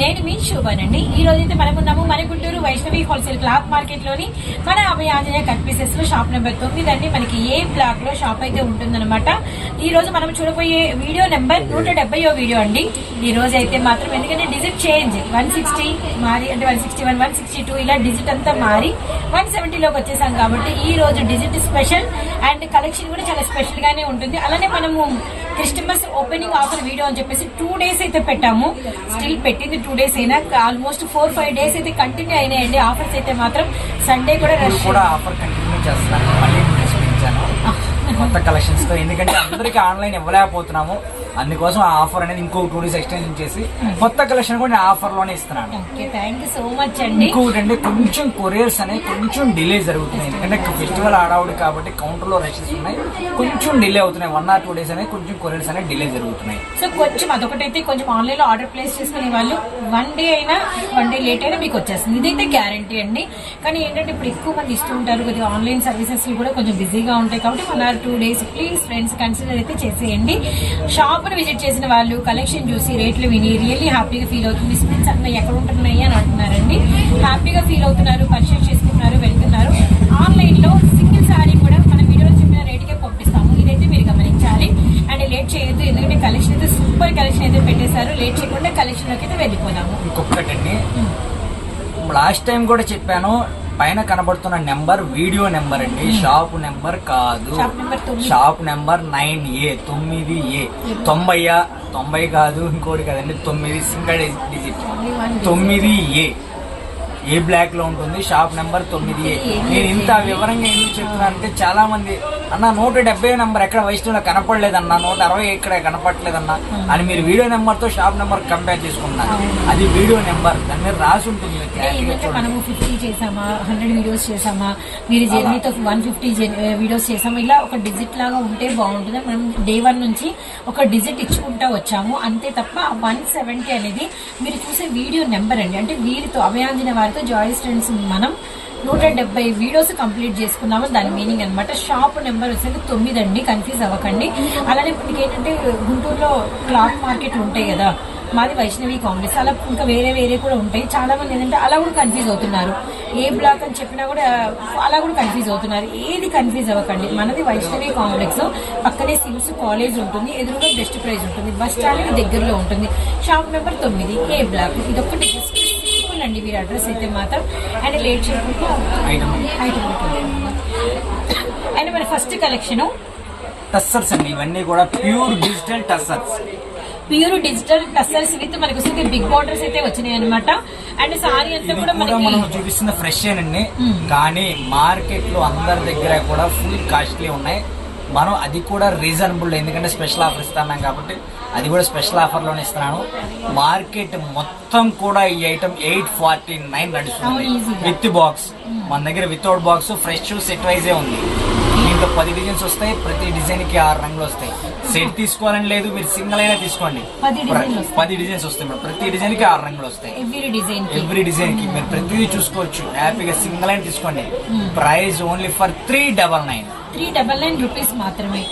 నేను మీ శోభానండి. ఈ రోజు అయితే మనం ఉన్నాము మన గుంటూరు వైష్ణవి హోల్సేల్ క్లాత్ మార్కెట్లోని మన అభయ ఆంజనేయ కట్ పీసెస్లో షాప్ నెంబర్ తొమ్మిది అండి మనకి ఏ బ్లాక్లో షాప్ అయితే ఉంటుందన్నమాట. ఈ రోజు మనం చూడబోయే వీడియో నెంబర్ నూట డెబ్బైయో వీడియో అండి. ఈ రోజు అయితే మాత్రం ఎందుకంటే డిజిట్ చేంజ్ వన్ సిక్స్టీ మారి అంటే one sixty one one sixty two ఇలా డిజిట్ అంతా మారి వన్ సెవెంటీలోకి వచ్చేసాం కాబట్టి ఈ రోజు డిజిట్ స్పెషల్ అండ్ కలెక్షన్ కూడా చాలా స్పెషల్ గానే ఉంటుంది. అలానే మనము క్రిస్టమస్ ఓపెనింగ్ ఆఫర్ వీడియో అని చెప్పేసి టూ డేస్ అయితే పెట్టాము. స్టిల్ పెట్టింది టూ డేస్ అయినా ఆల్మోస్ట్ ఫోర్ ఫైవ్ డేస్ అయితే కంటిన్యూ అయినాయండి. ఆఫర్స్ అయితే మాత్రం సండే కూడా రష్. కూడా ఆఫర్ కంటిన్యూ చేస్తున్నాను మళ్ళీ కొత్త కలెక్షన్స్తో. ఎందుకంటే అందరికి ఆన్లైన్ ఇవ్వలేకపోతున్నాము. అందుకోసం ఆ ఆఫర్ అనేది ఇంకో టూ డేస్ ఎక్స్టెన్షన్ చేసి కొత్త కలెక్షన్ కూడా నేను ఆఫర్లోనే ఇస్తున్నాను. సో మచ్ అండి. ఇంకొకటి అంటే కొంచెం కొరియర్స్ అనేవి కొంచెం డిలే జరుగుతున్నాయి. ఎందుకంటే ఫెస్టివల్ ఆడవుడు కాబట్టి కౌంటర్లో రషెస్ ఉన్నాయి. కొంచెం డిలే అవుతున్నాయి. వన్ ఆర్ టూ డేస్ అనేది కొంచెం కొరియర్స్ అనేవి డిలే జరుగుతున్నాయి. సో కొంచెం అదొకటైతే కొంచెం ఆన్లైన్లో ఆర్డర్ ప్లేస్ చేసుకునే వాళ్ళు వన్ డే అయినా వన్ డే లేట్ అయినా మీకు వచ్చేస్తుంది. ఇదైతే గ్యారంటీ అండి. కానీ ఏంటంటే ఇప్పుడు ఎక్కువ మంది ఇస్తూ ఉంటారు కొద్దిగా ఆన్లైన్ సర్వీసెస్ కూడా కొంచెం బిజీగా ఉంటాయి కాబట్టి one or two days please friends consider అయితే చేసేయండి. షాప్ ను విజిట్ చేసిన వాళ్ళు కలెక్షన్ చూసి రేట్లు విని రియల్లీ హ్యాపీగా ఫీల్ అవుతుంది స్పిన్స్ అన్న ఎక్కడ ఉంటున్నాయి అని అంటున్నారండి. హ్యాపీగా ఫీల్ అవుతున్నారు పర్చేస్ చేసుకుంటున్నారు వెళ్తున్నారు. ఆన్లైన్లో సింగిల్ సారీ కూడా మన వీడియోలో చెప్పిన రేటుకే పంపిస్తాము. ఇదైతే మీరు గమనించాలి. అండ్ లేట్ చేయొద్దు ఎందుకంటే కలెక్షన్ అయితే సూపర్ కలెక్షన్ అయితే పెట్టేశారు. లేట్ చేయకుండా కలెక్షన్లోకి అయితే వెళ్ళిపోదాము. ఇంకొకటండి. లాస్ట్ టైం కూడా చెప్పాను పైన కనబడుతున్న నెంబర్ వీడియో నెంబర్ అండి. షాప్ నెంబర్ కాదు. షాప్ నెంబర్ నైన్ ఏ తొమ్మిది ఏ. తొంభై తొంభై కాదు ఇంకోటి కదండి తొమ్మిది సింగిల్ డిజిట్. తొమ్మిది ఏ. ఏ బ్లాక్లో ఉంటుంది? షాప్ నెంబర్ తొమ్మిది ఏ. నేను ఇంత వివరంగా ఎందుకు చెప్తున్నానంటే చాలా మంది అన్న నూట డెబ్బై నెంబర్ ఎక్కడ వైష్ణవులో కనపడలేదన్న? నూట అరవై ఎక్కడ కనపడలేదన్న? అని మీరు వీడియో నెంబర్తో షాప్ నెంబర్ కంపేర్ చేసుకుంటున్నారు అది వీడియో నెంబర్. దాని మీద రాసి ఉంటుంది అంటే. మనము ఫిఫ్టీ చేసామా? హండ్రెడ్ వీడియోస్ చేసామా? మీరు జర్నీతో వన్ ఫిఫ్టీ వీడియోస్ చేసామా? ఇలా ఒక డిజిట్ లాగా ఉంటే బాగుంటుంది. మనం డే వన్ నుంచి ఒక డిజిట్ ఇచ్చుకుంటా వచ్చాము. అంతే తప్ప వన్ సెవెంటీ అనేది మీరు చూసే వీడియో నెంబర్ అండి. అంటే వీరితో అభయాంజన వారితో జాయ్ ఫ్రెండ్స్ మనం నూట డెబ్బై వీడియోస్ కంప్లీట్ చేసుకున్నాము. దాని మీనింగ్ అనమాట షాప్ నెంబర్ వచ్చేసి తొమ్మిది అండి కన్ఫ్యూజ్ అవ్వకండి. అలానే ఇప్పుడు మీకు ఏంటంటే గుంటూరులో క్లాత్ మార్కెట్లు ఉంటాయి కదా మాది వైష్ణవి కాంగ్రెస్ అలా ఇంకా వేరే వేరే కూడా ఉంటాయి. చాలా మంది ఏంటంటే అలా కూడా కన్ఫ్యూజ్ అవుతున్నారు. ఏ బ్లాక్ అని చెప్పినా కూడా అలా కూడా కన్ఫ్యూజ్ అవుతున్నారు. ఏది కన్ఫ్యూజ్ అవ్వకండి. మనది వైష్ణవి కాంప్లెక్స్ పక్కనే సిమ్స్ కాలేజ్ ఉంటుంది ఎదురుగా బెస్ట్ ప్రైజ్ ఉంటుంది బస్ స్టాండ్ దగ్గరలో ఉంటుంది. షాప్ నెంబర్ తొమ్మిది ఏ బ్లాక్? ఇది ఒక్కటి అండి వీరి అడ్రస్ అయితే మాత్రం అండ్ లేట్ చేయకుండా ఐటమ్ అండ్ మన ఫస్ట్ కలెక్షన్ టస్సర్స్ అండి ఇవన్నీ కూడా pure digital tussars pure digital tussars with మనకి వస్తుంది బిగ్ బార్డర్స్ అయితే వచ్చినాయి అనమాట అండ్ సారీ అంతా కూడా మనం చూపిస్తున్న ఫ్రెష్ ఏనండి. కానీ మార్కెట్లో అందరి దగ్గర కూడా ఫుల్ కాస్ట్లీ ఉన్నాయి. మనం అది కూడా రీజనబుల్ ఎందుకంటే స్పెషల్ ఆఫర్ ఇస్తున్నాం కాబట్టి అది కూడా స్పెషల్ ఆఫర్లోనే ఇస్తున్నాను. మార్కెట్ మొత్తం కూడా ఈ ఐటమ్ ఎయిట్ ఫార్టీ నైన్ నడుస్తుంది. విత్ బాక్స్ మన దగ్గర వితౌట్ బాక్స్ ఫ్రెష్ సెట్ వైజే ఉంది. దీంట్లో పది డిజైన్స్ వస్తాయి ప్రతి డిజైన్కి ఆరు రంగులు వస్తాయి. సెట్ తీసుకోవాలని లేదు మీరు సింగిల్ అయినా తీసుకోండి. పది డిజైన్స్ వస్తాయి. మేడం. ప్రతి డిజైన్కి ఆరు రంగులు వస్తాయి. ఎవ్రీ డిజైన్కి. ఎవ్రీ డిజైన్కి. మీరు ప్రతిదీ చూసుకోవచ్చు. హ్యాపీగా సింగిల్ అయిన తీసుకోండి. Price only for three double nine three double nine rupees మాత్రమే.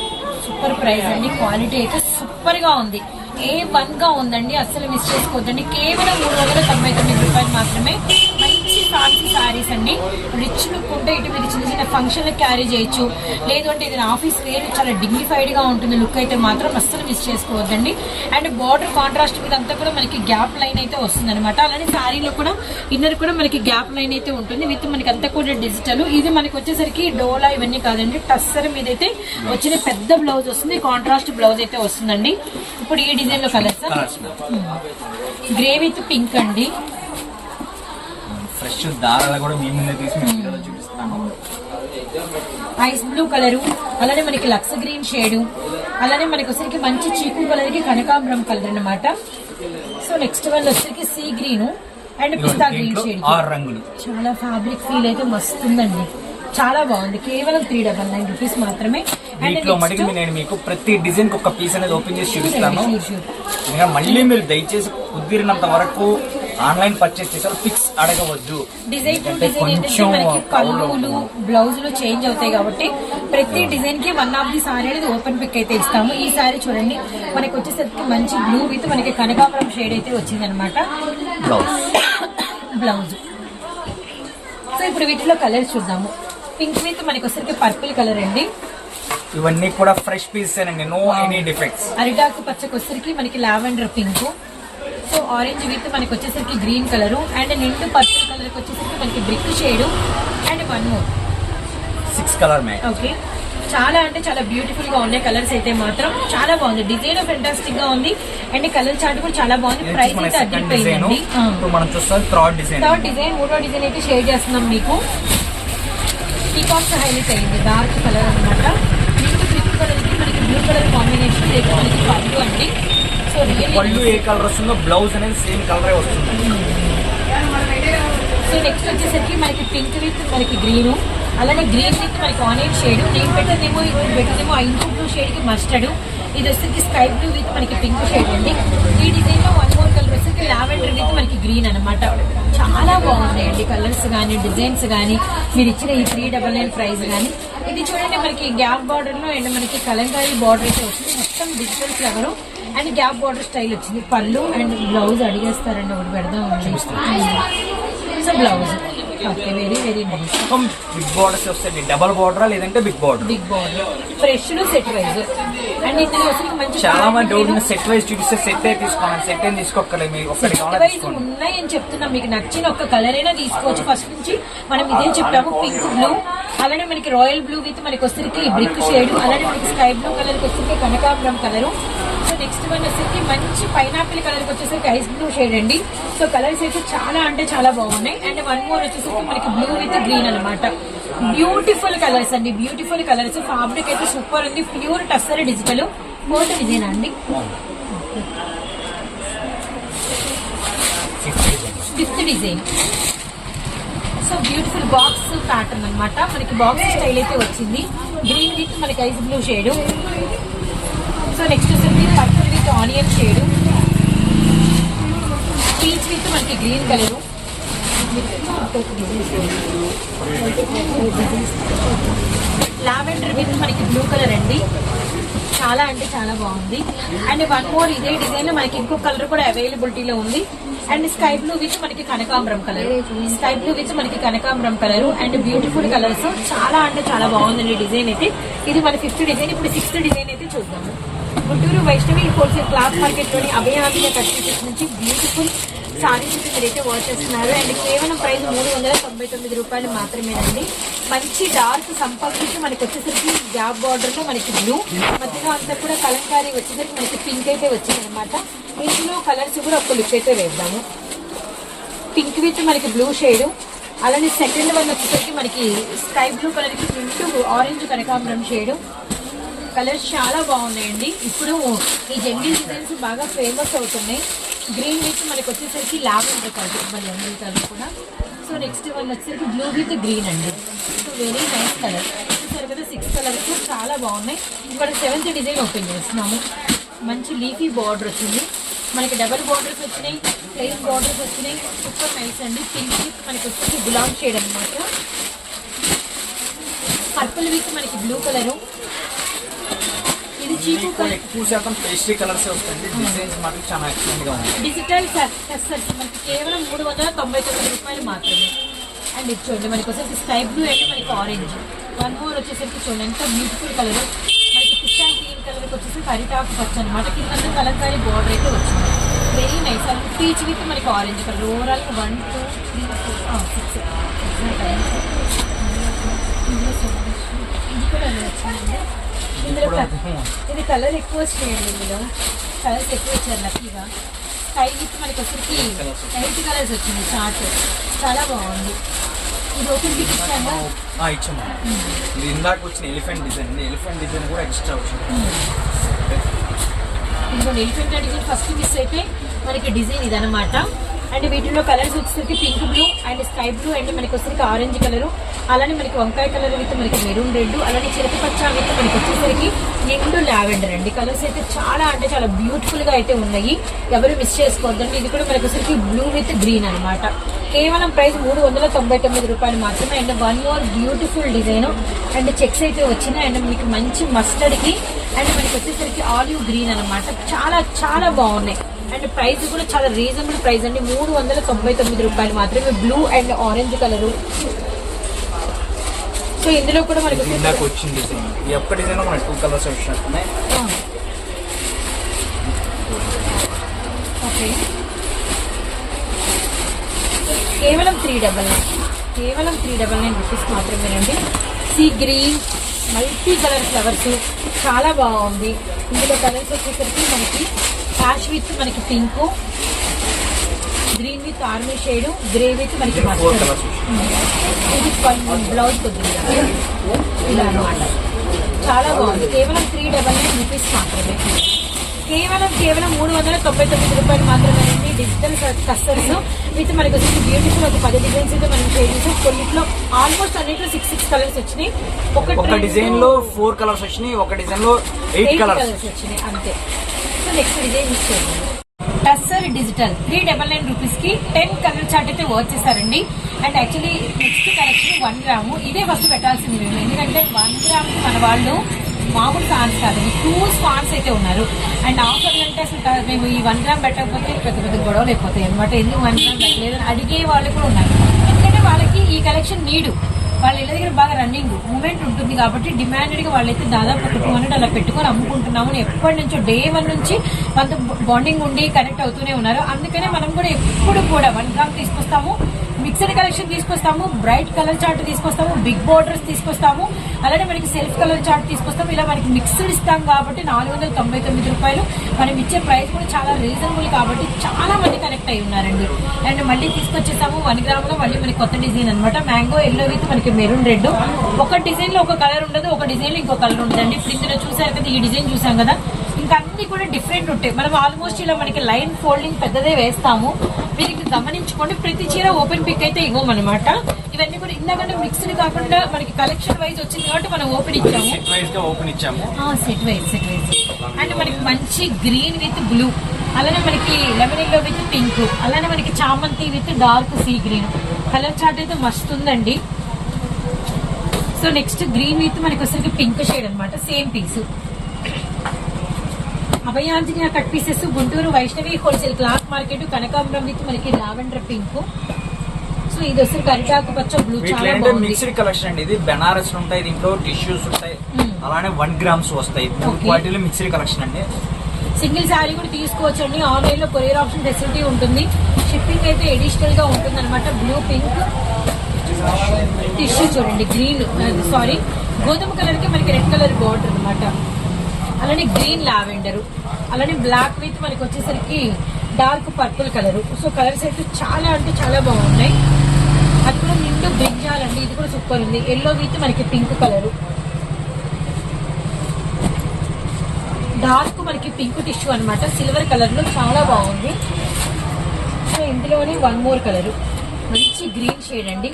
సూపర్ ప్రైస్ అండి. క్వాలిటీ అయితే సూపర్గా ఉంది. ఏ వన్గా ఉందండి? అస్సలు మిస్ చేసుకోవద్దండి. కేవలం మూడు వందల తొంభై తొమ్మిది రూపాయలు మాత్రమే మంచి ఫ్యాన్సీ సారీస్ అండి. రిచ్ లుక్ ఉంటే ఇటు మీరు చిన్న చిన్న ఫంక్షన్ క్యారీ చేయొచ్చు. లేదు అంటే ఇది ఆఫీస్ వేర్ చాలా డిగ్నిఫైడ్గా ఉంటుంది. లుక్ అయితే మాత్రం అస్సలు మిస్ చేసుకోవద్దండి. అండ్ బార్డర్ కాంట్రాస్ట్ మీద అంతా కూడా మనకి గ్యాప్ లైన్ అయితే వస్తుంది అనమాట అలానే సారీలో కూడా ఇన్నర్ కూడా మనకి గ్యాప్ లైన్ అయితే ఉంటుంది. విత్ మనకి అంతా కూడా డిజిటల్ ఇది మనకి వచ్చేసరికి డోలా ఇవన్నీ కాదండి. టస్సర్ మీద అయితే వచ్చిన పెద్ద బ్లౌజ్ వస్తుంది. కాంట్రాస్ట్ బ్లౌజ్ అయితే వస్తుందండి. ఇప్పుడు ఈ డిజైన్లో colour sir grey with pink అండి. ఫ్రెష్ దారాలు కూడా మీ ముందే తీసి మీ వీడియోలో చూపిస్తాను. ఐస్ బ్లూ కలరు అలానే మనకి లక్స్ గ్రీన్ షేడు అలానే మనకి వచ్చరికి మంచి చీకు కలర్కి కనకాంబరం కలర్ అన్నమాట. సో నెక్స్ట్ వన్ వచ్చరికి sea green and pista green shade ఆరు రంగులు. చాలా ఫ్యాబ్రిక్ ఫీల్ అయితే మస్తు ఉందండి చాలా బాగుంది. కేవలం త్రీ డబల్ నైన్ రూపీస్ మాత్రమే. వీటిలో మటుకు నేను మీకు ప్రతి డిజైన్ ఒక పీస్ అనేది ఓపెన్ చేసి చూపిస్తాను. మళ్ళీ మీరు దయచేసి కుదిరినంత వరకు ఆన్లైన్ పర్చేస్ చేసే పిక్స్ అడగవద్దు. డిజైన్ కొంచెం పళ్ళులు బ్లౌజులు చేంజ్ అవుతాయి కాబట్టి ప్రతి డిజైన్కి వన్ ఆఫ్ ది సారీ అనేది ఓపెన్ పిక్ అయితే ఇస్తాము. ఈ సారీ చూడండి మనకి వచ్చేసరికి మంచి బ్లూ విత్ మనకి కనకాంబరం షేడ్ అయితే వచ్చింది అనమాట బ్లౌజ్ బ్లౌజ్ సో ఇప్పుడు వీటిలో కలర్స్ చూద్దాము. పింక్ విత్ మనకి వచ్చేసరికి పర్పుల్ కలర్ అండి. ఇవన్నీ కూడా ఫ్రెష్ పీసెస్ అండి నో ఎనీ డిఫెక్ట్స్ అరిటాకు పచ్చకి వచ్చేసరికి మనకి lavender pink so orange with మనకి వచ్చేసరికి గ్రీన్ కలర్ అండ్ నిండు పర్పుల్ కలర్ వచ్చేసరికి మనకి brick shade and one more six colour okay చాలా అంటే చాలా బ్యూటిఫుల్గా ఉన్నాయి కలర్స్ అయితే మాత్రం. చాలా బాగుంది. డిజైన్ ఫెంటాస్టిక్గా ఉంది. అండ్ కలర్ చార్ట్ కూడా చాలా బాగుంది. ప్రైస్ అయితే చూస్తాం థర్డ్ డిజైన్ మూడో డిజైన్ అయితే షేర్ చేస్తున్నాం మీకు. పీకాక్స్ హైలైట్ అయింది. డార్క్ కలర్ అనమాట మీకు బ్రిక్ కలర్కి మనకి బ్లూ కలర్ కాంబినేషన్ అయితే మనకి పళ్ళు అండి. పళ్ళు ఏ కలర్ వస్తుందో బ్లౌజ్ అనేది సేమ్ కలరే వస్తుంది. సో నెక్స్ట్ వచ్చేసరికి మనకి పింక్ విత్ మనకి గ్రీన్. అలానే గ్రీన్ విత్ మనకి ఆనియన్ షేడ్. నేను పెట్టదేమో ఇప్పుడు పెట్టదేమో ఆ ఇంకో బ్లూ షేడ్కి మస్టర్డ్ ఇది వచ్చేసరికి స్కై బ్లూ విత్ మనకి పింక్ షేడ్ అండి. ఈ డిజైన్లో వన్ మోర్ కలర్ వచ్చేసరికి లావెండర్ విత్ మనకి గ్రీన్ అనమాట చాలా బాగున్నాయండి కలర్స్ కానీ డిజైన్స్ కానీ మీరు ఇచ్చిన ఈ త్రీ డబల్ నైన్ ప్రైస్ కానీ ఇది చూడండి మనకి గ్యాప్ బార్డర్లో అండ్ మనకి కలంకారీ బార్డర్ అయితే వచ్చింది మొత్తం digital flower and gap border style వచ్చింది. పళ్ళు అండ్ బ్లౌజ్ అడిగేస్తారండి ఒకటి పెడదాం so blouse. Okay very very nice. Big borders వస్తాయి డబల్ బార్డర్ లేదంటే big border? Big border. ఫ్రెష్లో set wise. And ఇందులో మంచి చాలా మంది డౌట్ సెట్ వైజ్ చూపిస్తే సెట్ అయితే తీసుకోండి సెట్ ఏం మీకు ఒక్కటి కావాలా వైజ్ తీసుకోండి. ఉన్నాయని చెప్తున్నా. మీకు నచ్చిన ఒక కలర్ అయినా తీసుకోవచ్చు. ఫస్ట్ నుంచి మనం ఇదే చెప్పాము పింక్ బ్లూ అలానే మనకి రాయల్ బ్లూ విత్ మనకి వచ్చరికి బ్రిక్ షేడ్ అలానే మనకి స్కై బ్లూ కలర్ వచ్చరికి కనకాంబరం కలర్ నెక్స్ట్ వన్ వచ్చేసి మంచి పైనాపిల్ కలర్ వచ్చేసరికి ఐస్ బ్లూ షేడ్ అండి. సో కలర్స్ అయితే చాలా అంటే చాలా బాగున్నాయి. అండ్ వన్ మోర్ వచ్చేసరికి మనకి బ్లూ విత్ గ్రీన్ అన్నమాట. బ్యూటిఫుల్ కలర్స్ అండి. బ్యూటిఫుల్ కలర్స్ ఫాబ్రిక్ అయితే సూపర్ ఉంది. Pure tussar digital fourth design అండి. Fifth design so beautiful box pattern అన్నమాట. మనకి బాక్స్ స్టైల్ అయితే వచ్చింది. గ్రీన్ విత్ మనకి ice blue shade so next వచ్చేసి with onion shade. Peach with మనకి గ్రీన్ కలర్. లావెండర్ విత్ మనకి బ్లూ కలర్ అండి. చాలా అంటే చాలా బాగుంది. అండ్ వన్ మోర్ ఇదే డిజైన్ మనకి ఇంకో కలర్ కూడా అవైలబిలిటీలో ఉంది. అండ్ స్కై బ్లూ విత్ మనకి కనకాంబరం కలర్. స్కై బ్లూ విత్ మనకి కనకాంబరం కలర్ అండ్ బ్యూటిఫుల్ కలర్స్. చాలా అంటే చాలా బాగుందండి డిజైన్ అయితే. ఇది మన ఫిఫ్త్ డిజైన్. ఇప్పుడు సిక్స్త్ డిజైన్ అయితే చూద్దాము. గుంటూరు వైష్ణవి హోల్సేల్ క్లాత్ మార్కెట్లోని లోని కస్టమర్స్ నుంచి బ్యూటిఫుల్ సారీస్ మీరైతే వాచ్ చేస్తున్నారు. అండ్ కేవలం ప్రైస్ మూడు వందల తొంభై తొమ్మిది రూపాయలు మాత్రమేనండి. మంచి డార్క్ సంపర్కించి మనకి వచ్చేసరికి గ్యాప్ బార్డర్లో మనకి బ్లూ మధ్యలో అంతా కూడా కలంకారీ వచ్చేసరికి మనకి పింక్ అయితే వచ్చింది అనమాట ఇందులో కలర్స్ కూడా ఒక లుక్ అయితే వేద్దాము. పింక్ విత్ మనకి బ్లూ షేడ్ అలానే సెకండ్ వన్ వచ్చేసరికి మనకి sky blue colour print orange కనకాంబరం షేడ్. కలర్స్ చాలా బాగున్నాయండి. ఇప్పుడు ఈ జంగిల్ డిజైన్స్ బాగా ఫేమస్ అవుతున్నాయి. గ్రీన్ విత్ మనకి వచ్చేసరికి లావెండర్ కలర్ మళ్ళీ జంగిల్ కలర్ కూడా. సో నెక్స్ట్ వన్ వచ్చేసరికి బ్లూ విత్ గ్రీన్ అండి. సో వెరీ నైస్ కలర్ చూసారు కదా సిక్స్ కలర్స్ చాలా బాగున్నాయి. ఇక్కడ సెవెంత్ డిజైన్ ఓపెన్ చేస్తున్నాము. మంచి లీఫీ బార్డర్ వచ్చింది. మనకి డబల్ బార్డర్స్ వచ్చినాయి ప్లెయిన్ బార్డర్స్ వచ్చినాయి. సూపర్ నైస్ అండి. పింక్ విత్ మనకి వచ్చేసి గులాబ్ షేడ్ అనమాట పర్పుల్ విత్ మనకి బ్లూ కలరు ఎక్కువ శాతం పేస్ట్రీ కలర్స్ వస్తాయి డిజైన్స్ మాత్రం చాలా ఎక్సలెంట్గా ఉంది డిజిటల్ టెస్టర్స్ మనకి కేవలం మూడు వందల తొంభై తొమ్మిది రూపాయలు మాత్రమే. అండ్ ఇది చూడండి మనకి వచ్చేసి స్కై బ్లూ అండ్ మనకి ఆరెంజ్ వన్ మోర్ వచ్చేసరికి చూడండి ఎంత బ్యూటిఫుల్ కలర్ మనకి పిస్తా గ్రీన్ కలర్ వచ్చేసి హరిటాకు పచ్చ అనమాట కింద కలంకారీ బార్డర్ అయితే వచ్చింది. Very nice and peach with మనకి orange colour overall one two three four six ఇది కూడా వచ్చిందండి ఇందులో క- ఇది కలర్ ఎక్కువ వచ్చినాయండి ఇందులో. కలర్స్ ఎక్కువ వచ్చారు లక్కీగా విత్ మనకి వచ్చరికి ఎయిట్ కలర్స్ వచ్చింది చార్ట్ చాలా బాగుంది. ఇది ఓపెన్ పిక్ ఇచ్చాను ఆ, ఇచ్చాము. ఇది ఇందాక వచ్చిన ఎలిఫెంట్ డిజైన్ ఎలిఫెంట్ డిజైన్ కూడా ఎక్స్ట్రా వచ్చింది. ఇంకో ఎలిఫెంట్ డిజైన్ ఫస్ట్ మిస్ అయితే మనకి డిజైన్ ఇదనమాట అండ్ వీటిలో కలర్స్ వచ్చేసరికి pink blue and sky blue and మనకి వచ్చేసరికి ఆరెంజ్ కలర్. అలానే మనకి వంకాయ కలర్ విత్ మనకి మెరూన్ రెడ్ అలానే చిరక పచ్చ విత్ మనకి వచ్చేసరికి నిండు లావెండర్ అండి. కలర్స్ అయితే చాలా అంటే చాలా బ్యూటిఫుల్గా అయితే ఉన్నాయి. ఎవరు మిస్ చేసుకోవద్దండి. ఇది కూడా మనకి వచ్చేసరికి బ్లూ విత్ గ్రీన్ అనమాట కేవలం ప్రైస్ మూడు వందల తొంభై తొమ్మిది రూపాయలు మాత్రమే and one more beautiful design and checks అయితే వచ్చినాయి. అండ్ మీకు మంచి మస్టర్డ్కి అండ్ మనకి వచ్చేసరికి ఆలివ్ గ్రీన్ అనమాట చాలా చాలా బాగున్నాయి. అండ్ ప్రైస్ కూడా చాలా రీజనబుల్ ప్రైస్ అండి. మూడు వందల తొంభై తొమ్మిది రూపాయలు మాత్రమే blue and orange colour. So ఇందులో కూడా మనకి ఇందాక టూ కలర్స్ వచ్చినట్టున్నాయి ఓకే. కేవలం త్రీ డబల్ నైన్ కేవలం త్రీ డబల్ నైన్ రూపీస్ మాత్రమేనండి sea green multi colour flowers చాలా బాగుంది. ఇందులో కలర్స్ వచ్చేసరికి మనకి యాష్ విత్ మనకి pink green with army shade grey with మనకి బ్లౌజ్ కొద్దిగా ఇలా అన్నమాట. చాలా బాగుంది. కేవలం త్రీ డబల్ నైన్ రూపీస్ మాత్రమే. కేవలం కేవలం మూడు వందల తొంభై తొమ్మిది రూపాయలు మాత్రమేనండి. డిజిటల్ కస్టర్స్ విత్ మనకి వచ్చి బ్యూటిఫుల్ ఒక పది డిజైన్స్ అయితే మనం చేయించాం కొన్నిట్లో ఆల్మోస్ట్ అన్నిట్లో సిక్స్ సిక్స్ కలర్స్ వచ్చినాయి. ఒక డిజైన్లో ఫోర్ కలర్స్ వచ్చినాయి ఒక డిజైన్లో ఎయిట్ కలర్స్ వచ్చినాయి. అంతే. నెక్స్ట్ డిజైన్ ఇచ్చేయండి tussar digital three double nine రూపీస్కి టెన్ కలర్ చార్ట్ అయితే work and actually next collection one gram ఇదే ఫస్ట్ పెట్టాల్సింది మేము. ఎందుకంటే వన్ గ్రామ్ మన వాళ్ళు మామూలు ఫ్యాన్స్ కాదండి టూ స్పాన్స్ అయితే ఉన్నారు. అండ్ ఆఫర్లు అంటే అసలు మేము ఈ వన్ గ్రామ్ పెట్టకపోతే పెద్ద పెద్ద గొడవలు అయిపోతాయి అనమాట ఎందుకు వన్ గ్రామ్ పెట్టలేదు అడిగే వాళ్ళు కూడా ఉన్నారు. ఎందుకంటే వాళ్ళకి ఈ కలెక్షన్ నీడు. వాళ్ళ ఇళ్ళ దగ్గర బాగా రన్నింగ్ మూమెంట్ ఉంటుంది కాబట్టి డిమాండెడ్గా వాళ్ళైతే దాదాపు ఒక టూ హండ్రెడ్ అలా పెట్టుకొని అమ్ముకుంటున్నాము అని ఎప్పటి నుంచో డే వన్ నుంచి కొంత బాండింగ్ ఉండి కనెక్ట్ అవుతూనే ఉన్నారు. అందుకనే మనం కూడా ఎప్పుడు కూడా వన్ గ్రామ్ తీసుకొస్తాము. మిక్సర్ కలెక్షన్ తీసుకొస్తాము బ్రైట్ కలర్ చార్ట్ తీసుకొస్తాము బిగ్ బోర్డర్స్ తీసుకొస్తాము. అలానే మనకి సెల్ఫ్ కలర్ చార్ట్ తీసుకొస్తాము. ఇలా మనకి మిక్స్డ్ ఇస్తాం కాబట్టి నాలుగు వందల తొంభై తొమ్మిది రూపాయలు. మనం ఇచ్చే ప్రైస్ కూడా చాలా రీజనబుల్ కాబట్టి చాలా మంది కనెక్ట్ అయి ఉన్నారండి. అండ్ మళ్ళీ తీసుకొచ్చేసాము వన్ గ్రామ్లో మళ్ళీ మనకి కొత్త డిజైన్ అనమాట మ్యాంగో ఎల్లో విత్ మనకి మెరూన్ రెడ్ ఒక డిజైన్లో ఒక కలర్ ఉండదు ఒక డిజైన్లో ఇంకో కలర్ ఉండదండి. ఇప్పుడు ఇందులో చూసారు కదా ఈ డిజైన్ చూసాం కదా. ఇంకా అన్ని కూడా డిఫరెంట్ ఉంటాయి. మనం ఆల్మోస్ట్ ఇలా మనకి లైన్ ఫోల్డింగ్ పెద్దదే వేస్తాము. మీరు ఇక్కడ గమనించుకోండి. ప్రతి చీర ఓపెన్ పిక్ అయితే ఇవ్వమన్నమాట. ఇవన్నీ కూడా ఇందాకంటే మిక్స్డ్ కాకుండా మనకి కలెక్షన్ వైజ్ వచ్చింది కాబట్టి మనం ఓపెన్ ఇచ్చాము. సెట్ వైజ్గా ఓపెన్ ఇచ్చాము. Set wise set wise and మనకి మంచి గ్రీన్ విత్ బ్లూ అలానే మనకి లెమన్ ఎల్లో విత్ పింక్ అలానే మనకి చామంతి with dark sea green colour chart అయితే మస్తు ఉందండి. సో నెక్స్ట్ గ్రీన్ విత్ మనకి వచ్చరికి పింక్ షేడ్ అన్నమాట. Same piece Abhayanjaneya cut pieces Guntur Vaishnavi wholesale cloth market కనకాంబరం విత్ మనకి లావెండర్ పింక్ సో ఇది వచ్చరికి అరిటాకు పచ్చ బ్లూ చాలా మిక్స్డ్ కలెక్షన్ అండి. ఇది బెనారస్ ఉంటాయి దీంట్లో టిష్యూస్ ఉంటాయి. మ్మ్. అలానే వన్ గ్రామ్స్ వస్తాయి. క్వాలిటీలో మిక్స్డ్ కలెక్షన్ అండి. సింగిల్ శారీ కూడా తీసుకోవచ్చు అండి ఆన్లైన్లో కొరియర్ ఆప్షన్ ఫెసిలిటీ ఉంటుంది. షిప్పింగ్ అయితే ఎడిషనల్గా ఉంటుంది అనమాట బ్లూ పింక్ టిష్యూ చూడండి గ్రీన్ సారీ గోధుమ కలర్కి మనకి రెడ్ కలర్ బార్డర్ అనమాట అలానే గ్రీన్ లావెండర్ అలానే బ్లాక్ విత్ మనకి వచ్చేసరికి dark purple colour. So colours అయితే చాలా అంటే చాలా బాగున్నాయి. అది కూడా నిండు బ్రింజాలండి ఇది కూడా సూపర్ ఉంది. ఎల్లో విత్ మనకి పింక్ కలర్. డార్క్ మనకి పింక్ టిష్యూ అన్నమాట. సిల్వర్ కలర్లో చాలా బాగుంది. సో ఇందులోనే వన్ మోర్ కలర్. మంచి గ్రీన్ షేడ్ అండి.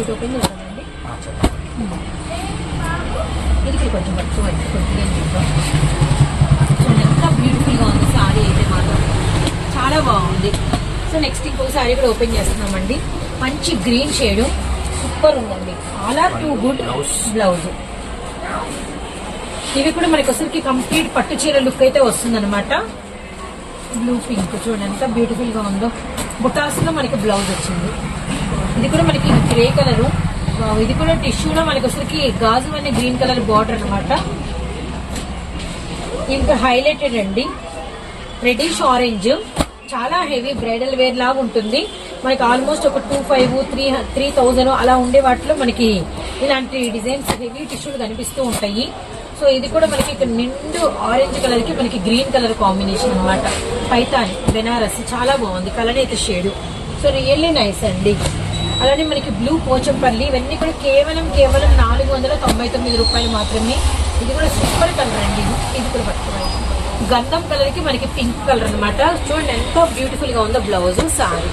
ఇది ఓపెన్. ఇది కొంచెం పట్టుకోండి కొద్దిగా చూద్దాం. ఎంత బ్యూటిఫుల్గా ఉంది సారీ అయితే మాత్రం. చాలా బాగుంది. సో నెక్స్ట్ ఇంకో సారీ కూడా ఓపెన్ చేస్తున్నామండి. మంచి గ్రీన్ షేడ్. సూపర్ ఉందండి. All are too good. Blouse ఇవి కూడా మనకి వచ్చరికి కంప్లీట్ పట్టు చీర లుక్ అయితే వస్తుందన్నమాట. బ్లూ పింక్ చూడండి ఎంత బ్యూటిఫుల్గా ఉందో. బుటాస్లో మనకి బ్లౌజ్ వచ్చింది. ఇది కూడా మనకి గ్రే కలర్ ఇది కూడా టిష్యూలో మనకి వచ్చరికి గాజు అనే గ్రీన్ కలర్ బార్డర్ అన్నమాట. ఇంకా హైలైటెడ్ అండి. రెడిష్ ఆరెంజ్ చాలా హెవీ బ్రైడల్ వేర్ లాగా ఉంటుంది. మనకి ఆల్మోస్ట్ ఒక two five three three thousand అలా ఉండే వాటిలో మనకి ఇలాంటి డిజైన్స్ హెవీ టిష్యూలు కనిపిస్తూ ఉంటాయి. సో ఇది కూడా మనకి ఇక్కడ నిండు ఆరెంజ్ కలర్కి మనకి గ్రీన్ కలర్ కాంబినేషన్ అనమాట పైతాన్ బెనారస్ చాలా బాగుంది. కలర్ అయితే షేడ్. సో రియల్లీ నైస్ అండి. అలానే మనకి బ్లూ పోచంపల్లి ఇవన్నీ కూడా కేవలం కేవలం నాలుగు వందల తొంభై తొమ్మిది రూపాయలు మాత్రమే. ఇది కూడా సూపర్ కలర్ అండి. ఇది కూడా పట్టుకోవాలి. గంధం కలర్కి మనకి పింక్ కలర్ అన్నమాట. చూడండి ఎంత బ్యూటిఫుల్గా ఉందో బ్లౌజ్ సారీ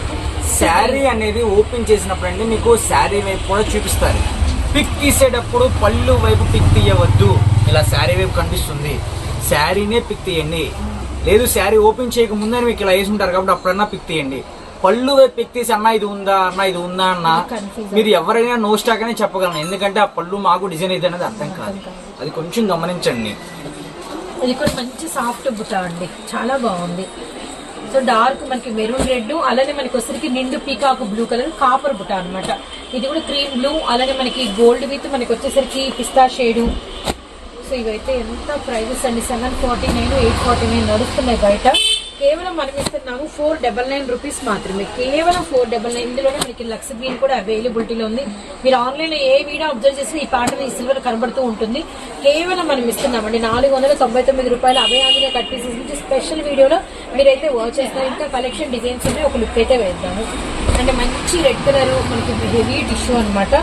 శారీ అనేది ఓపెన్ చేసినప్పుడు అండి మీకు శారీ వైపు కూడా చూపిస్తారు. పిక్ తీసేటప్పుడు పళ్ళు వైపు పిక్ తీయవద్దు. ఇలా శారీ వైపు కనిపిస్తుంది. శారీనే పిక్ తీయండి. లేదు శారీ ఓపెన్ చేయక ముందని మీకు ఇలా వేసి ఉంటారు కాబట్టి అప్పుడన్నా పిక్ తీయండి. పళ్ళు వైపు పిక్ తీసి అన్న ఇది ఉందా? అన్న ఇది ఉందా? అన్న మీరు ఎవరైనా నో స్టాక్ అనే చెప్పగలను. ఎందుకంటే ఆ పళ్ళు మాకు డిజైన్ ఇది అనేది అర్థం కాదు. అది కొంచెం గమనించండి. ఇది కూడా మంచి సాఫ్ట్ బుట్ట అండి. చాలా బాగుంది. సో డార్క్ మనకి మెరూన్ రెడ్ అలానే మనకి వచ్చరికి నిండు పీకాక్ బ్లూ కలర్ కాపర్ బుట్ట అన్నమాట. ఇది కూడా క్రీమ్ బ్లూ అలానే మనకి గోల్డ్ విత్ మనకి వచ్చేసరికి పిస్తా షేడు సో ఇవైతే ఎంత ప్రైజెస్ అండి? Seven forty nine eight forty nine నడుస్తున్నాయి బయట. కేవలం మనం ఇస్తున్నాము ఫోర్ డబల్ నైన్ రూపీస్ మాత్రమే. కేవలం ఫోర్ డబల్ నైన్. ఇందులోనే మనకి లక్స్ గ్రీన్ కూడా అవైలబిలిటీలో ఉంది. మీరు ఆన్లైన్లో ఏ వీడియో అబ్జర్వ్ చేసినా ఈ పాటలు ఈ సిల్వర్ కనబడుతూ ఉంటుంది. కేవలం మనం ఇస్తున్నామండి నాలుగు వందల తొంభై తొమ్మిది రూపాయలు అభయాంజనే కట్ పీసెస్ నుంచి స్పెషల్ వీడియోలో మీరైతే వాచ్ చేస్తారు ఇంకా కలెక్షన్ డిజైన్స్ ఉన్నాయి. ఒక లుక్ అయితే వేద్దాము. అంటే మంచి రెడ్ కలర్ మనకి హెవీ టిష్యూ అనమాట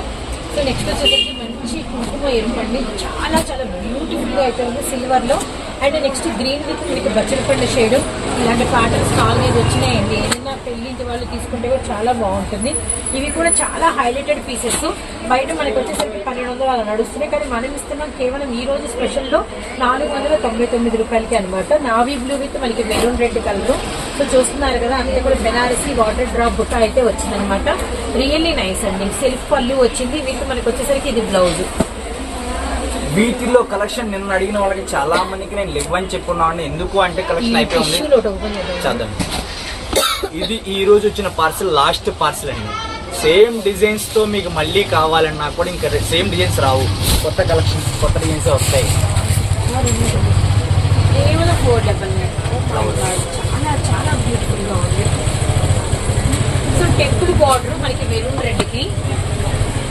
సో నెక్స్ట్ వచ్చేసరికి మంచి కుంకుమ ఎరుపండి. చాలా చాలా బ్యూటిఫుల్గా అయితే ఉంది. సిల్వర్లో అండ్ నెక్స్ట్ గ్రీన్ విత్ మీకు బచ్చల పండు షేడ్ ఇలాంటి ప్యాటర్న్స్ నాలుగైదు వచ్చినాయండి. ఏదైనా పెళ్ళింటి వాళ్ళు తీసుకుంటే కూడా చాలా బాగుంటుంది. ఇవి కూడా చాలా హైలైటెడ్ పీసెస్. బయట మనకి వచ్చేసరికి పన్నెండు వందలు అలా నడుస్తున్నాయి. కానీ మనం ఇస్తున్నాం కేవలం ఈ రోజు స్పెషల్లో నాలుగు వందల తొంభై తొమ్మిది రూపాయలకి అనమాట నావీ బ్లూ విత్ మనకి మెరూన్ రెడ్ కలర్. సో చూస్తున్నారు కదా అంతే కూడా బెనారసీ వాటర్ డ్రాప్ బుట్ట అయితే వచ్చిందనమాట రియల్లీ నైస్ అండి. సెల్ఫ్ పళ్ళు వచ్చింది. విత్ మనకి వచ్చేసరికి ఇది బ్లౌజ్. వీటిల్లో కలెక్షన్ నిన్న అడిగిన వాళ్ళకి చాలా మందికి నేను లివ్ అని చెప్పున్నాను. ఎందుకు అంటే కలెక్షన్ అయిపోయి ఉంది టిష్యూలో ఒకటి ఓపెన్ చేద్దాం. చదవండి ఇది ఈ రోజు వచ్చిన పార్సల్ లాస్ట్ పార్సల్ అండి. సేమ్ డిజైన్స్తో మీకు మళ్ళీ కావాలన్నా కూడా ఇంకా సేమ్ డిజైన్స్ రావు. కొత్త కలెక్షన్స్ కొత్త డిజైన్స్ వస్తాయి. చాలా బ్యూటిఫుల్గా ఉంది. సో టెంపుల్ బార్డర్ మనకి మెరూన్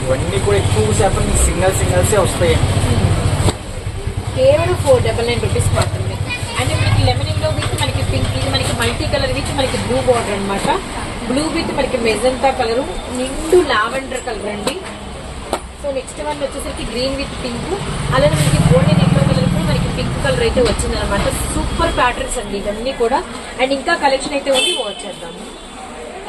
ఇవన్నీ కూడా ఎక్కువ శాతం మీకు సింగల్ సింగల్సే వస్తాయండి కేవలం ఫోర్ డబల్ నైన్ రూపీస్ మాత్రమే. అంటే మనకి లెమన్ విత్ మనకి పింక్ ఇది మనకి మల్టీ కలర్ విత్ మనకి బ్లూ బార్డర్ అనమాట బ్లూ విత్ మనకి మెజంతా కలరు నిండు లావెండర్ కలర్ అండి. సో నెక్స్ట్ వన్ వచ్చేసరికి గ్రీన్ విత్ పింక్ అలానే మనకి గోల్డెన్ ఎల్లో కలర్ కూడా మనకి పింక్ కలర్ అయితే వచ్చింది అనమాట సూపర్ ప్యాటర్న్స్ అండి ఇవన్నీ కూడా. అండ్ ఇంకా కలెక్షన్ అయితే ఉంది వాచ్ చేద్దాము.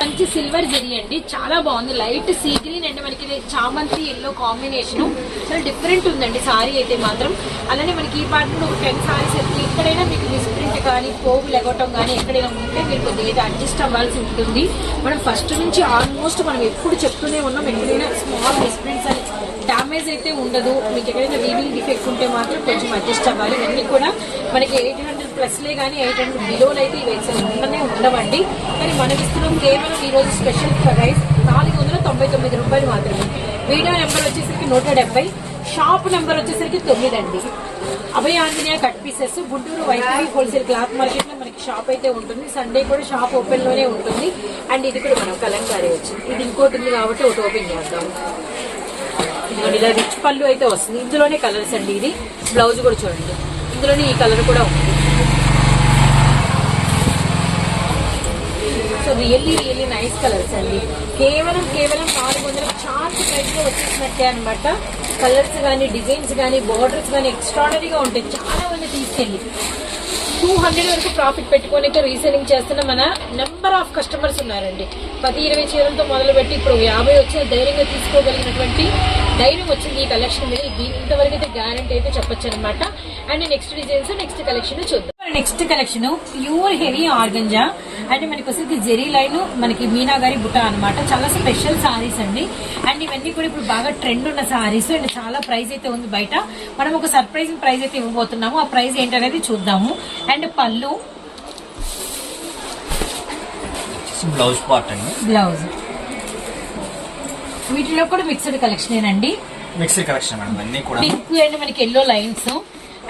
మంచి సిల్వర్ జరీ అండి. చాలా బాగుంది. లైట్ సీ గ్రీన్ అండ్ మనకి చామంతి ఎల్లో కాంబినేషన్ చాలా డిఫరెంట్ ఉందండి సారీ అయితే మాత్రం. అలానే మనకి ఈ పాటలో టెన్ సారీస్ అయితే ఎక్కడైనా మీకు మిస్ప్రింట్ కానీ పోగు లెగటం కానీ ఎక్కడైనా ఉంటే మీరు కొద్దిగా అయితే అడ్జస్ట్ అవ్వాల్సి ఉంటుంది. మనం ఫస్ట్ నుంచి ఆల్మోస్ట్ మనం ఎప్పుడు చెప్తూనే ఉన్నాం. ఎక్కడైనా స్మాల్ మిస్ప్రింట్స్ అని డ్యామేజ్ అయితే ఉండదు. మీకు ఎక్కడైనా వీవింగ్ డిఫెక్ట్స్ ఉంటే మాత్రం కొంచెం అడ్జస్ట్ అవ్వాలి. ఇవన్నీ కూడా మనకి ఎయిట్ ప్లస్లే కానీ ఎయిట్ హండ్రెడ్ బిలోలో అయితే ఇవి ఉండనే ఉండవండి. కానీ మనం ఇస్తున్నాం కేవలం ఈ రోజు స్పెషల్ ప్రైస్ నాలుగు వందల తొంభై తొమ్మిది రూపాయలు మాత్రమే. వీడియో నెంబర్ వచ్చేసరికి నూట డెబ్బై షాప్ నెంబర్ వచ్చేసరికి తొమ్మిది అండి అభయ ఆంజనేయ కట్ పీసెస్ గుంటూరు వైఫై హోల్సేల్ క్లాత్ మార్కెట్లో మనకి షాప్ అయితే ఉంటుంది. సండే కూడా షాప్ ఓపెన్లోనే ఉంటుంది. అండ్ ఇది కూడా మనం కలంకారీ వచ్చింది ఇది ఇంకోటి ఉంది కాబట్టి ఒకటి ఓపెన్ చేద్దాం. ఇదిగోండి ఇలా రిచ్ పళ్ళు అయితే వస్తుంది. ఇందులోనే కలర్స్ అండి ఇది. బ్లౌజ్ కూడా చూడండి. ఇందులోనే ఈ కలర్ కూడా ఉంది. So really really nice colours అండి కేవలం కేవలం నాలుగు వందల చార్జ్ ప్రైస్లో వచ్చేసినట్టే అనమాట కలర్స్ కానీ డిజైన్స్ కానీ బార్డర్స్ కానీ ఎక్స్ట్రాడనరీగా ఉంటాయి. చాలా మంది తీసుకెళ్ళి. టూ హండ్రెడ్ వరకు ప్రాఫిట్ పెట్టుకొని అయితే రీసెలింగ్ చేస్తున్న మన నెంబర్ ఆఫ్ కస్టమర్స్ ఉన్నారండి. పది ఇరవై చీరలతో మొదలుపెట్టి ఇప్పుడు యాభై వచ్చిన ధైర్యంగా తీసుకోగలిగినటువంటి ధైర్యం వచ్చింది ఈ కలెక్షన్ మీద. దీని ఇంతవరకు అయితే గ్యారంటీ అయితే చెప్పొచ్చు అనమాట and next designs next collection చూద్దాం. Next collection pure heavy organza అంటే మనకి వచ్చేసి జెరీ లైన్ మనకి మీనా గారి బుట్ట అనమాట చాలా స్పెషల్ సారీస్ అండి. అండ్ ఇవన్నీ కూడా ఇప్పుడు బాగా ట్రెండ్ ఉన్న సారీస్ అండ్ చాలా ప్రైస్ అయితే ఉంది బయట. మనం ఒక సర్ప్రైజ్ ప్రైస్ అయితే ఇవ్వబోతున్నాము. ఆ ప్రైస్ ఏంటనేది చూద్దాము. అండ్ పళ్ళు. బ్లౌజ్ పార్ట్ అండి. బ్లౌజ్ వీటిలో కూడా మిక్స్డ్ కలెక్షన్ అండి మిక్సీ కలెక్షన్ మేడం అన్ని కూడా. పింక్ అండ్ మనకి ఎల్లో లైన్స్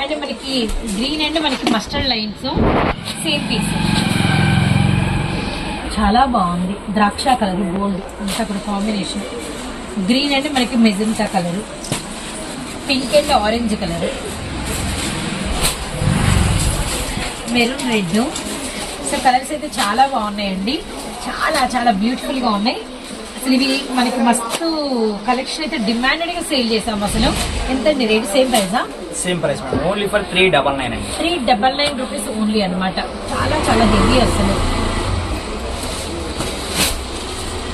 అండ్ మనకి గ్రీన్ అండ్ మనకి మస్టర్డ్ లైన్స్ సేమ్ పీస్. చాలా బాగుంది. ద్రాక్ష కలర్ గోల్డ్ అంతా కూడా కాంబినేషన్. గ్రీన్ అండ్ మనకి magenta colour. Pink and orange colour. Maroon red. So colours అయితే చాలా బాగున్నాయండి. చాలా చాలా బ్యూటిఫుల్గా ఉన్నాయి. అసలు ఇవి మనకి మస్తు కలెక్షన్ అయితే డిమాండెడ్గా సేల్ చేసాం అసలు. ఎంతండి rate? Same ప్రైజా same price madam only for three double nine అండి three double nine rupees only అన్నమాట. చాలా చాలా హెవీ అసలు.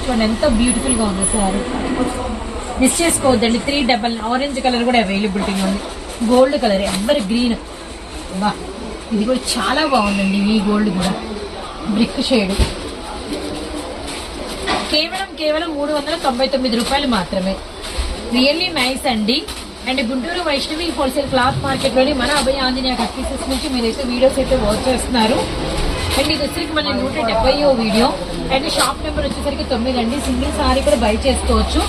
చూడండి ఎంత బ్యూటిఫుల్గా ఉంది సారీ. మిస్ చేసుకోవద్దండి. త్రీ డబల్ ఆరెంజ్ కలర్ కూడా అవైలబిలిటీగా ఉంది. గోల్డ్ కలర్ ఎవరి గ్రీన్ బా ఇది కూడా చాలా బాగుందండి ఈ గోల్డ్ కూడా. బ్రిక్ షేడ్ కేవలం కేవలం మూడు వందల తొంభై తొమ్మిది రూపాయలు మాత్రమే. రియల్లీ నైస్ అండి. And Guntur Vaishnavi wholesale cloth మార్కెట్లోని మన అభయ ఆంజనేయ కట్ పీసెస్ నుంచి మీరైతే వీడియోస్ అయితే వర్క్ చేస్తున్నారు. అండ్ ఇది వచ్చేసరికి మన నూట డెబ్బైయో వీడియో. అండ్ షాప్ నెంబర్ వచ్చేసరికి తొమ్మిది అండి. సింగిల్ సారీ కూడా బై చేసుకోవచ్చు.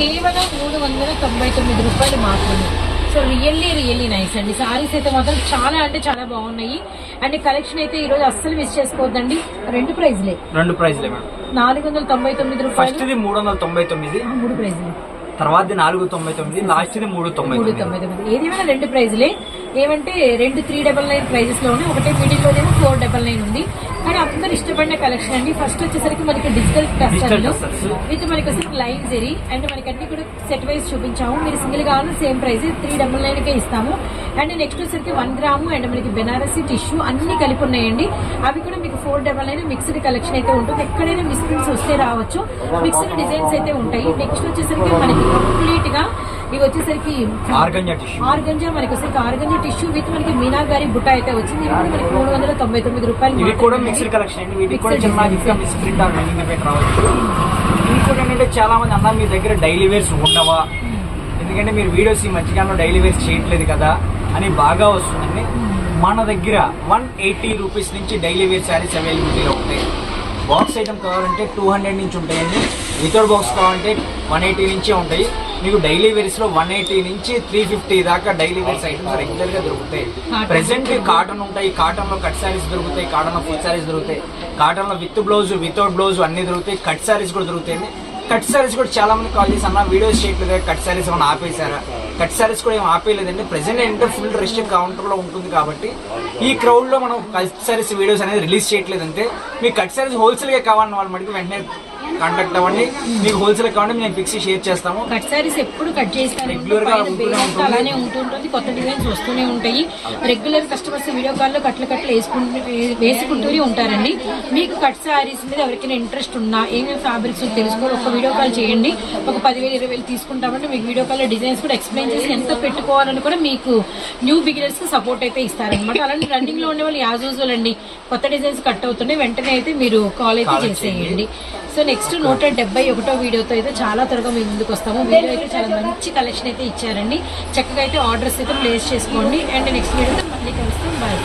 కేవలం మూడు వందల తొంభై తొమ్మిది రూపాయలు మాత్రమే. సో రియల్లీ రియల్లీ నైస్ అండి. సారీస్ అయితే మాత్రం చాలా అంటే చాలా బాగున్నాయి. అండ్ కలెక్షన్ అయితే ఈ రోజు అస్సలు మిస్ చేసుకోవద్దండి. రెండు ప్రైజ్లే. రెండు ప్రైస్లే మేడం. నాలుగు వందల తొంభై తొమ్మిది ఫస్ట్ రూపాయలు. మూడు వందల తొంభై తొమ్మిది. మూడు ప్రైజ్లే. తర్వాతది నాలుగు తొంభై తొమ్మిది లాస్ట్ ఇది మూడు తొంభై మూడు తొమ్మిది. ఏదేమైనా రెండు ప్రైజ్లే. ఏమంటే రెండు త్రీ డబల్ నైన్ ప్రైజెస్లో ఉన్నాయి. ఒకటే మీడియం లోనేమో ఫోర్ డబల్ నైన్ ఉంది. కానీ అందరు ఇష్టపడిన కలెక్షన్ అండి. ఫస్ట్ వచ్చేసరికి మనకి డిజిటల్ టస్టర్లు testers. విత్ మనకి వచ్చేసరికి లైన్ జెరీ అండ్ మనకి అన్ని కూడా సెట్ వైజ్ చూపించాము. మీరు సింగిల్ కావాలన్నా same price three double nine కే ఇస్తాము. అండ్ నెక్స్ట్ వచ్చేసరికి వన్ గ్రాము అండ్ మనకి బెనారసి టిష్యూ అన్ని కలిపి ఉన్నాయండి. అవి కూడా మీకు four double nine mixed collection అయితే ఉంటుంది. ఎక్కడైనా మిస్ప్రింట్స్ వస్తే రావచ్చు. మిక్స్డ్ డిజైన్స్ అయితే ఉంటాయి. నెక్స్ట్ వచ్చేసరికి మనకి కంప్లీట్ ఇవి వచ్చేసరికి ఆర్గంజా మనకి వచ్చేసరికి ఆర్గంజా టిష్యూ విత్ మనకి మీనా గారి బుట్ట అయితే వచ్చింది. ఇది మనకి మూడు వందల తొంభై తొమ్మిది రూపాయలు. మిక్స్డ్ కలెక్షన్ ఏంటంటే చాలా మంది అన్న మీ దగ్గర డైలీ వేర్స్ ఉండవా? ఎందుకంటే మీరు వీడియోస్ ఈ మధ్యకాలంలో డైలీ వేర్స్ చేయట్లేదు కదా అని బాగా వస్తుందండి. మన దగ్గర వన్ ఎయిటీ రూపీస్ నుంచి డైలీ వేర్ శారీస్ అవైలబిలిటీలో ఉంటాయి. బాక్స్ ఐటమ్ కావాలంటే టూ హండ్రెడ్ నుంచి ఉంటాయండి. వితౌట్ బాక్స్ కావాలంటే వన్ ఎయిటీ నుంచే ఉంటాయి. మీకు డైలీ వేర్స్లో వన్ ఎయిటీ నుంచి త్రీ ఫిఫ్టీ దాకా డైలీ వేర్స్ ఐటమ్స్ రెగ్యులర్గా దొరుకుతాయి. ప్రెసెంట్ కాటన్ ఉంటాయి. కాటన్లో కట్ సారీస్ దొరుకుతాయి. కాటన్లో ఫుల్ సారీస్ దొరుకుతాయి. కాటన్లో విత్ బ్లౌజ్ వితౌట్ బ్లౌజ్ అన్ని దొరుకుతాయి. కట్ సారీస్ కూడా దొరుకుతాయి. కట్ సారీస్ కూడా చాలా మంది కాల్ చేసి అన్న వీడియోస్ చేయట్లేదు కట్ సారీస్ ఏమైనా ఆపేశారా? కట్ సారీస్ కూడా ఏం ఆపేయలేదండి. ప్రెసెంట్ ఏంటంటే ఫుల్ రెస్ట్ కౌంటర్లో ఉంటుంది కాబట్టి ఈ క్రౌడ్లో మనం కట్ సారీస్ వీడియోస్ అనేది రిలీజ్ చేయట్లేదు అంతే మీకు కట్ సారీస్ హోల్సేల్గా కావాలని వాళ్ళ మటుకు వెంటనే కాంటాక్ట్ అవ్వండి. మీకు హోల్సేల్ కావాలంటే మేము ఫిక్స్ షేర్ చేస్తాము. కట్ సారీస్ ఎప్పుడు కట్ చేస్తానే గా. అలానే ఉంటుంటుంది. కొత్త డిజైన్స్ వస్తూనే ఉంటాయి. రెగ్యులర్ కస్టమర్స్ వీడియో కాల్లో కట్లు కట్లు వేసుకుంటూ వేసుకుంటూనే ఉంటారండి. మీకు కట్ సారీస్ మీద ఎవరికైనా ఇంట్రెస్ట్ ఉన్నా ఏమేమి ఫ్యాబ్రిక్స్ తెలుసుకోవాలి ఒక వీడియో కాల్ చేయండి. ఒక పదివేలు ఇరవై వేలు తీసుకుంటామంటే మీకు వీడియో కాల్లో డిజైన్స్ కూడా ఎక్స్ప్లెయిన్ చేసి ఎంత పెట్టుకోవాలని కూడా మీకు న్యూ బిగినర్స్కి సపోర్ట్ అయితే ఇస్తారనమాట అలాంటి రన్నింగ్లో ఉండే వాళ్ళు యాజ్ యూజువల్ అండి. కొత్త డిజైన్స్ కట్ అవుతున్నాయి వెంటనే అయితే మీరు కాల్ అయితే చేసేయండి. సో నెక్స్ట్ నూట డెబ్బై ఒకటో వీడియోతో అయితే చాలా త్వరగా మేము ముందుకు వస్తాము. వీడియో అయితే చాలా మంచి కలెక్షన్ అయితే ఇచ్చారండి. చక్కగా అయితే ఆర్డర్స్ అయితే ప్లేస్ చేసుకోండి. అండ్ నెక్స్ట్ వీడియోతో మళ్ళీ కలుస్తాం. బాయ్